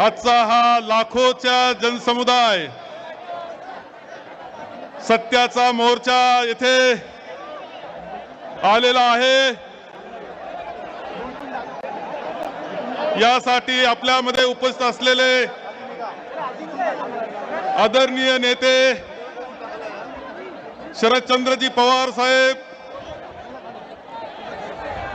आजचा हा लाखोच्या जनसमुदाय सत्याचा मोर्चा येथे आलेला आहे. यासाठी आपल्यामध्ये उपस्थित असलेले आदरणीय नेते शरदचंद्रजी पवार साहेब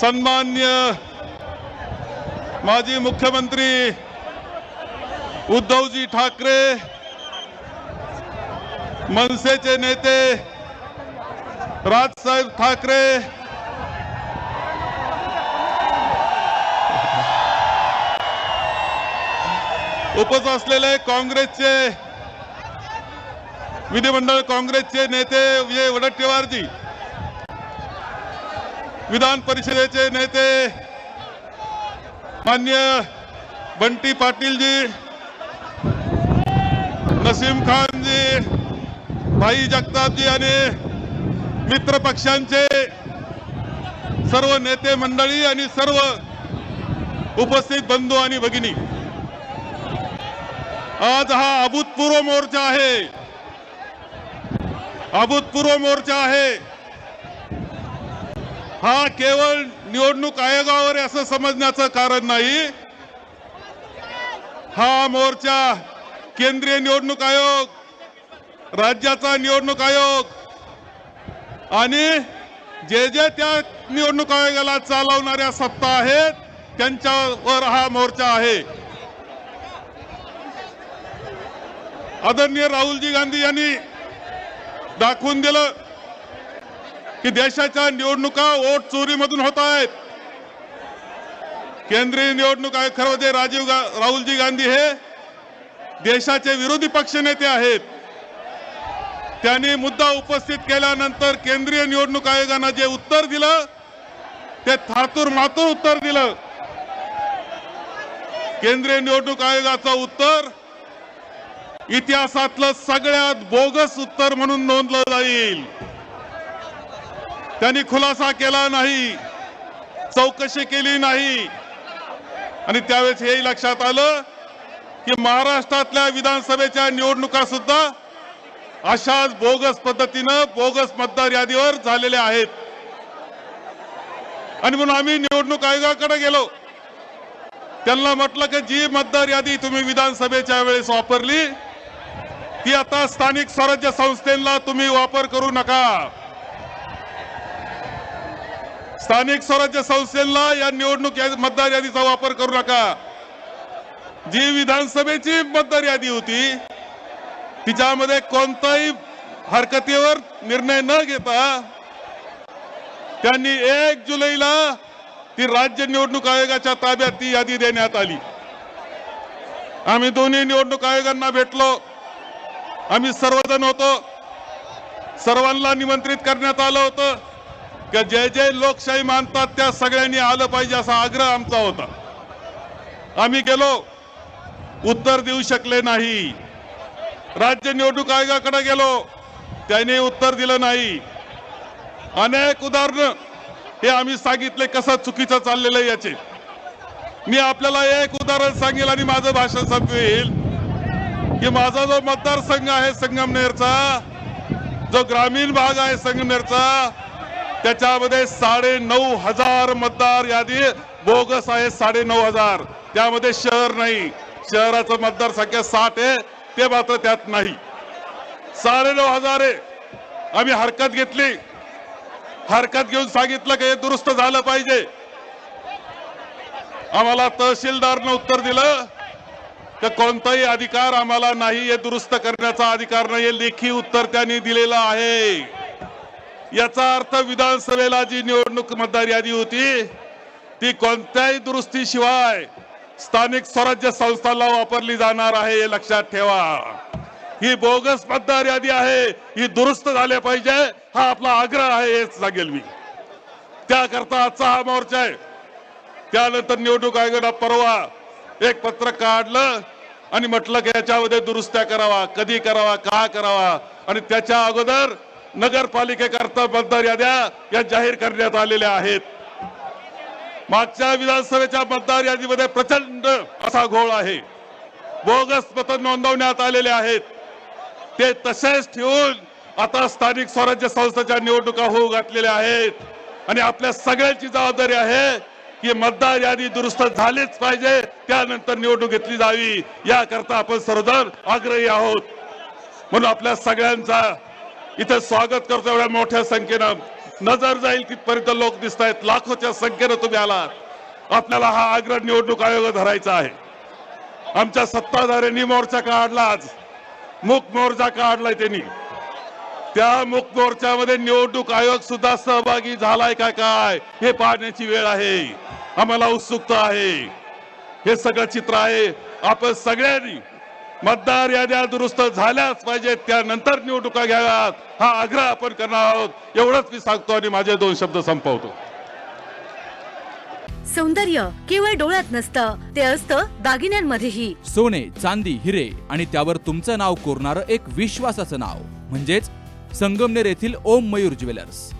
सन्मान्य माजी मुख्यमंत्री उद्धवजी ठाकरे मनसेचे नेते राजसाहेब ठाकरे उपस्थित असलेले काँग्रेसचे विधिमंडळ काँग्रेसचे नेते विजय वडट्टीवारजी विधान परिषदेचे नेते मान्य बंटी पाटीलजी नसीम खानजी भाई जगतापजी आणि मित्र पक्षांचे सर्व नेते मंडळी आणि सर्व उपस्थित बंधू आणि भगिनी आज हा अभूतपूर्व मोर्चा आहे. अभूतपूर्व मोर्चा आहे. हा केवळ निवडणूक आयोगावर असं समजण्याचं कारण नाही. हा मोर्चा केंद्रीय निवडणूक आयोग राज्याचा निवडणूक आयोग. आणि जे जे त्या निवडणूक आयोगाला चालवणाऱ्या सत्ता आहेत त्यांच्यावर हा मोर्चा आहे. आदरणीय राहुलजी गांधी यांनी दाखवून दिलं की देशाच्या निवडणुका वोट चोरीमधून होत आहेत. केंद्रीय निवडणूक आयोग खरं म्हणजे राजीव गा राहुलजी गांधी हे देशाचे विरोधी पक्ष नेते आहेत. त्यांनी मुद्दा उपस्थित केल्यानंतर केंद्रीय निवडणूक आयोगानं जे उत्तर दिलं ते थातूर मातूर उत्तर दिलं. केंद्रीय निवडणूक आयोगाचं उत्तर इतिहासातलं सगळ्यात बोगस उत्तर म्हणून नोंदलं जाईल. त्यांनी खुलासा केला नाही चौकशी केली नाही. आणि त्यावेळेस हेही लक्षात आलं की महाराष्ट्रातल्या विधानसभेच्या निवडणुका सुद्धा अशाच बोगस पद्धतीनं बोगस मतदार यादीवर झालेल्या आहेत. आणि म्हणून आम्ही निवडणूक आयोगाकडे गेलो. त्यांना म्हटलं की जी मतदार यादी तुम्ही विधानसभेच्या वेळेस वापरली ती आता स्थानिक स्वराज्य संस्थेला तुम्ही वापर करू नका. स्थानिक स्वराज्य संस्थेला या निवडणूक मतदार यादीचा वापर करू नका. जी विधानसभेची मतदार यादी होती तिच्यामध्ये कोणताही हरकतीवर निर्णय न घेता त्यांनी एक जुलैला ती राज्य निवडणूक आयोगाच्या ताब्यात ती यादी देण्यात आली. आम्ही दोन्ही निवडणूक आयोगांना भेटलो. आम्ही सर्वजण होतो. सर्वांना निमंत्रित करण्यात आलं होतं की जे जे लोकशाही मानतात त्या सगळ्यांनी आलं पाहिजे असा आग्रह आमचा होता. आम्ही गेलो. उत्तर देऊ शकले नाही. राज्य निवडणूक आयोगाकडे गेलो त्यांनी उत्तर दिलं नाही. अनेक उदाहरणं हे आम्ही सांगितले कसं चुकीचं चाललेलं आहे याचे. मी आपल्याला एक उदाहरण सांगेल आणि माझं भाषण संपवेल. की माझा जो मतदारसंघ आहे संगमनेरचा जो ग्रामीण भाग आहे संगमनेरचा त्याच्यामध्ये साडे नऊ हजार मतदार यादी बोगस आहे साडे नऊ हजार. त्यामध्ये शहर नाही. शहराचं मतदारसंख्या साठ आहे ते मात्र त्यात नाही. साडे नऊ हजार आहे. आम्ही हरकत घेतली. हरकत घेऊन सांगितलं की हे दुरुस्त झालं पाहिजे. आम्हाला तहसीलदारनं उत्तर दिलं तर कोणताही अधिकार आम्हाला नाही हे दुरुस्त करण्याचा अधिकार नाही हे लेखी उत्तर त्यांनी दिलेलं आहे. याचा अर्थ विधानसभेला जी निवडणूक मतदार यादी होती ती कोणत्याही दुरुस्तीशिवाय स्थानिक स्वराज्य संस्थांना वापरली जाणार आहे हे लक्षात ठेवा. ही बोगस मतदार यादी आहे ही दुरुस्त झाल्या पाहिजे हा आपला आग्रह आहे हेच सांगेल मी. त्याकरता आजचा हा मोर्चा आहे. त्यानंतर निवडणूक आयोगानं परवा एक पत्र काढलं आणि म्हटलं की याच्यामध्ये दुरुस्त्या करावा कधी करावा का करावा आणि त्याच्या अगोदर नगरपालिकेकरता मतदार याद्या या जाहीर करण्यात आलेल्या आहेत. मागच्या विधानसभेच्या मतदार यादीमध्ये प्रचंड असा घोळ आहे. बोगस मत नोंदवण्यात आलेले आहेत. ते तसेच ठेवून आता स्थानिक स्वराज्य संस्थेच्या निवडणुका होऊ घातलेल्या आहेत. आणि आपल्या सगळ्यांची जबाबदारी आहे की मतदार यादी दुरुस्त झालीच पाहिजे त्यानंतर निवडणूक घेतली जावी. याकरता आपण सर्वजण आग्रही आहोत. म्हणून आपल्या सगळ्यांचा इथे स्वागत करतो एवढ्या मोठ्या संख्येनं. नजर जाईल तिथपर्यंत लोक दिसत आहेत लाखोच्या संख्येनं तुम्ही आलात. आपल्याला हा आग्रह निवडणूक आयोग धरायचा आहे. आमच्या सत्ताधाऱ्यांनी मोर्चा काढला आज. मूक मोर्चा काढलाय त्यांनी. त्या मुख मोर्चामध्ये निवडणूक आयोग सुद्धा सहभागी झालाय का काय हे पाहण्याची वेळ आहे. आम्हाला उत्सुकता आहे. हे सगळं चित्र आहे. आपण सगळ्यांनी मतदार याद्या दुरुस्त झाल्याच पाहिजेत त्यानंतर निवडणुका घ्याव्यात. हा आग्रह आपण करणार आहोत. एवढंच मी सांगतो आणि माझे दोन शब्द संपवतो. सौंदर्य केवळ डोळ्यात नसतं ते असतं दागिन्यांमध्येही. सोने चांदी हिरे आणि त्यावर तुमचं नाव कोरणारं एक विश्वासाचं नाव. म्हणजेच संगमनेर येथील ओम मयूर ज्वेलर्स.